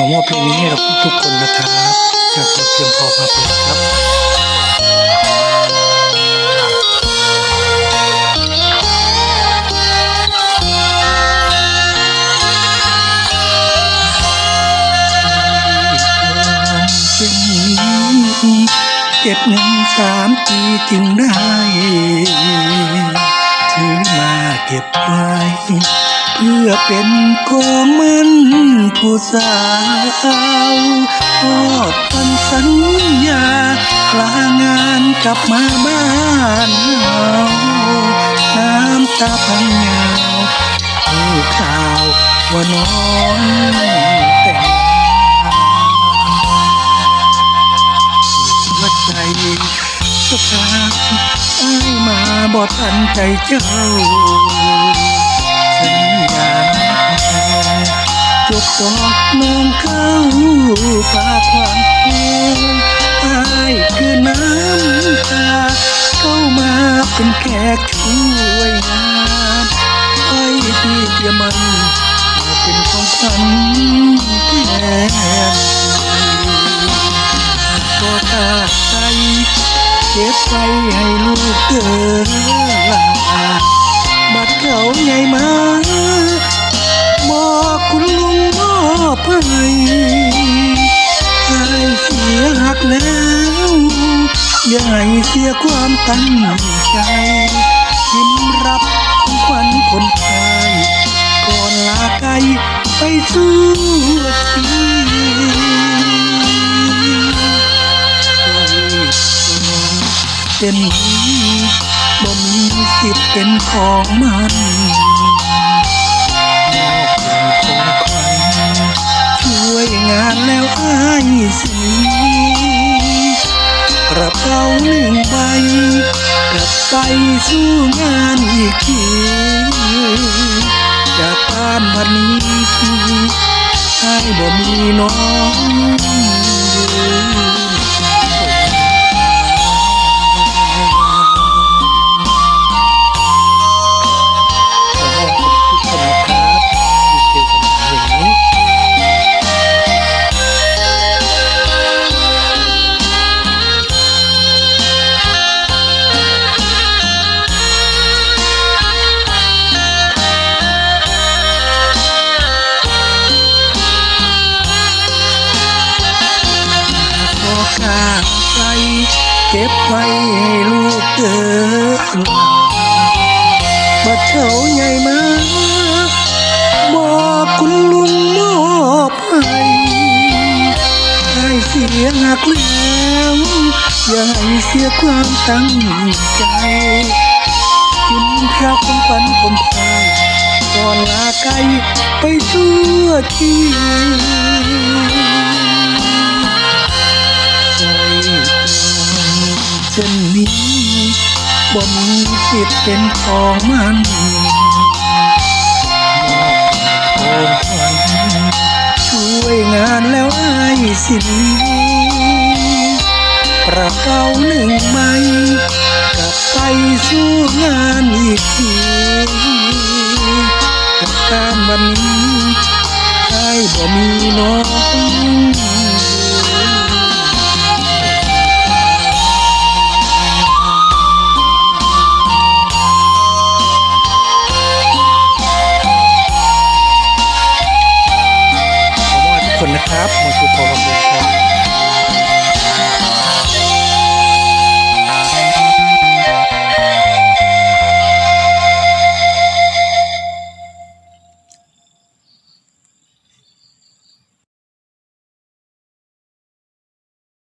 อมอบเพลงนี้ให้กับทุกคนนะครับ จากเพลงเพียงพอพาเพลินครับเก็บเงินสามปีจึงได้ ถือมาเก็บไว้ พื่อเป็นของมันผู้สาวทอดพันสัญญาลางานกลับมาบ้านเฮาน้ำตาพังยาวรู้ข่าวว่าน้องแต่งหัวใจสภาพไอ้ายมาบอดทันใจเจ้า จบดอกน้องเข้าปากหวานไอ้ายคือน้ำตา เข้ามาเป็นแขกช่วยงานไอ้ที่เตรียมมันมาเป็นของขวัญแทนก็ตาใจเก็บไปให้ลูกเกิดลาบัดเขาใหญ่มา อบให้เสียหักแล้วอย่าให้เสียความตั้งใจยิ้มรับขวัญคนไทยก่อนลาไกลไปสู่ชีเป็นบ่มีสิทธิ์เป็นของมันมอบเป็นของข วยงานแล้วอ้ายสิกระเป๋าหนึ่งใบกลับไปสู้งานอีกทีจากบ้านวันนี้ให้บ่มีน้อง เก็บไว้ให้ลูกเกิดบัดเขาใหญ่มาบอกคุณลุงมอบให้ให้เสียหักแล้วอย่าให้เสียความตั้งใจกินข้าวของฝันคนไทยก่อนลาไกลไปทั่วที นนี้บ่มีสิทธิ์เป็นของมันมอบของขวัญช่วยงานแล้วไอ้สิกระเป๋าหนึ่งใบกลับไปสู้งานอีกทีกับการวันนี้ไอ้บ่มีน้อง ขอ